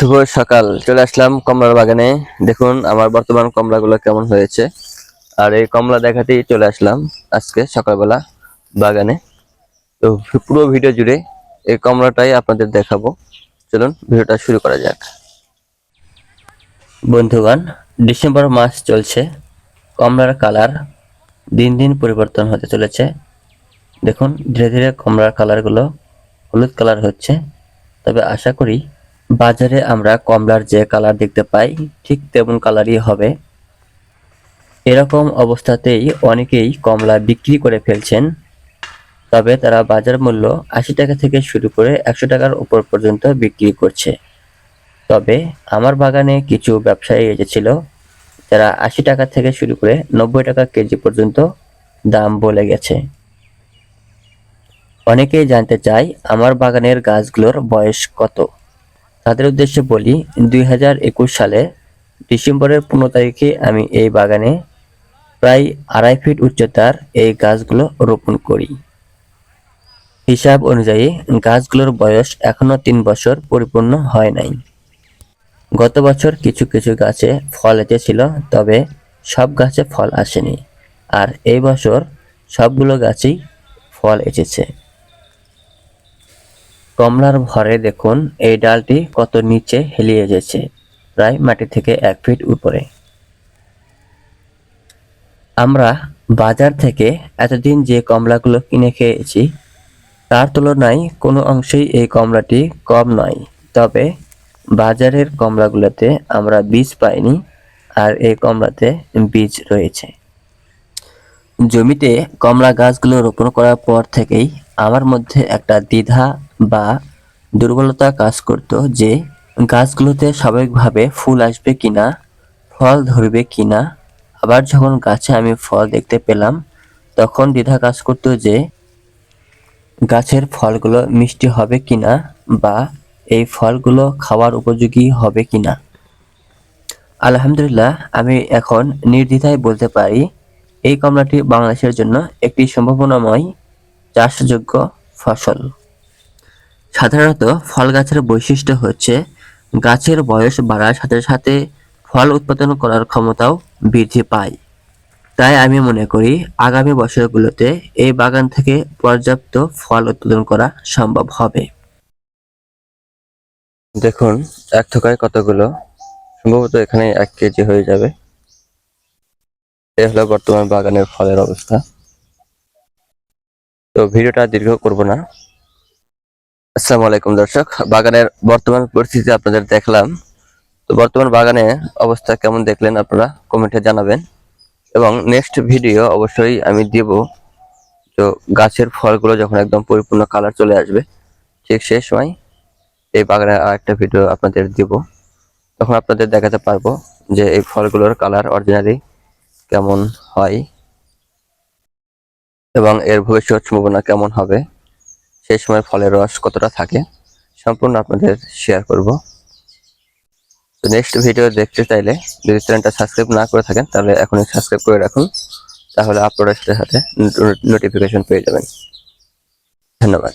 শুভ সকাল। চলে আসলাম কমলার বাগানে। দেখুন, আমার বর্তমান কমলাগুলো কেমন হয়েছে। আর এই কমলা দেখাতেই চলে আসলাম আজকে সকালবেলা বাগানে। তো পুরো ভিডিও জুড়ে এই কমলাটাই আপনাদের দেখাবো। চলুন, ভিডিওটা শুরু করা যাক। বন্ধুগণ, ডিসেম্বর মাস চলছে। কমলার কালার দিন দিন পরিবর্তন হতে চলেছে। দেখুন, ধীরে ধীরে কমলার কালারগুলো হলুদ কালার হচ্ছে। তবে আশা করি বাজারে আমরা কমলার যে কালার দেখতে পাই, ঠিক তেমন কালারই হবে। এরকম অবস্থাতেই অনেকেই কমলা বিক্রি করে ফেলছেন। তবে তারা বাজার মূল্য আশি টাকা থেকে শুরু করে একশো টাকার উপর পর্যন্ত বিক্রি করছে। তবে আমার বাগানে কিছু ব্যবসায়ী এসেছিল, যারা আশি টাকা থেকে শুরু করে নব্বই টাকা কেজি পর্যন্ত দাম বলে গেছে। অনেকেই জানতে চায়, আমার বাগানের গাছগুলোর বয়স কত? তাদের উদ্দেশ্যে বলি, দুই হাজার একুশ সালে ডিসেম্বরের পনেরো তারিখে আমি এই বাগানে প্রায় আড়াই ফিট উচ্চতার এই গাছগুলো রোপণ করি। হিসাব অনুযায়ী গাছগুলোর বয়স এখনও তিন বছর পরিপূর্ণ হয় নাই। গত বছর কিছু কিছু গাছে ফল এসেছিল তবে সব গাছে ফল আসেনি। আর এই বছর সবগুলো গাছেই ফল এসেছে কমলার ভরে দেখুন, এই ডালটি কত নিচে হেলিয়ে গেছে, প্রায় মাটি থেকে এক ফিট উপরে। আমরা বাজার থেকে এতদিন যে কমলাগুলো কিনে খেয়েছি, তার তুলনায় কোনো অংশেই এই কমলাটি কম নয়। তবে বাজারের কমলাগুলোতে আমরা বীজ পাইনি আর এই কমলাতে বীজ রয়েছে। জমিতে কমলা গাছগুলো রোপণ করার পর থেকেই আমার মধ্যে একটা দ্বিধা বা দুর্বলতা কাজ করতো যে গাছগুলোতে স্বাভাবিকভাবে ফুল আসবে কিনা, ফল ধরবে কিনা, আবার যখন গাছে আমি ফল দেখতে পেলাম, তখন দ্বিধা কাজ করতো যে গাছের ফলগুলো মিষ্টি হবে কিনা বা এই ফলগুলো খাওয়ার উপযোগী হবে কিনা। আলহামদুলিল্লাহ, আমি এখন নির্দ্বিধায় বলতে পারি, এই কমলাটি বাংলাদেশের জন্য একটি সম্ভাবনাময় চাষযোগ্য ফসল। সাধারণত ফল গাছের বৈশিষ্ট্য হচ্ছে গাছের বয়স বাড়ার সাথে সাথে ফল উৎপাদন করার ক্ষমতাও বৃদ্ধি পায়। তাই আমি মনে করি আগামী বছরগুলোতে এই বাগান থেকে পর্যাপ্ত ফল উৎপাদন করা সম্ভব হবে। দেখুন, এক থোকায় কতগুলো? সম্ভবত এখানে এক কেজি হয়ে যাবে। এ হলো বর্তমান বাগানের ফলের অবস্থা। তো ভিডিওটা দীর্ঘ করব না। আসসালামু আলাইকুম দর্শক। বাগানের বর্তমান পরিস্থিতি আপনাদের দেখলাম। তো বর্তমান বাগানে অবস্থা কেমন দেখলেন আপনারা কমেন্টে জানাবেন। এবং নেক্সট ভিডিও অবশ্যই আমি দিব। তো গাছের ফলগুলো যখন একদম পরিপূর্ণ কালার চলে আসবে, ঠিক সেই সময় এই বাগানের আর একটা ভিডিও আপনাদের দিব। তখন আপনাদের দেখাতে পারব যে এই ফলগুলোর কালার অরিজিনালি কেমন হয় এবং এর ভবিষ্যৎ সম্ভাবনা কেমন হবে। সেই সময় ফলের রস কতটা থাকে, সম্পূর্ণ আপনাদের শেয়ার করব। তো নেক্সট ভিডিও দেখতে চাইলে যদি চ্যানেলটা সাবস্ক্রাইব না করে থাকেন, তাহলে এখনই সাবস্ক্রাইব করে রাখুন। তাহলে আপনারা সাথে সাথে নোটিফিকেশন পেয়ে যাবেন। ধন্যবাদ।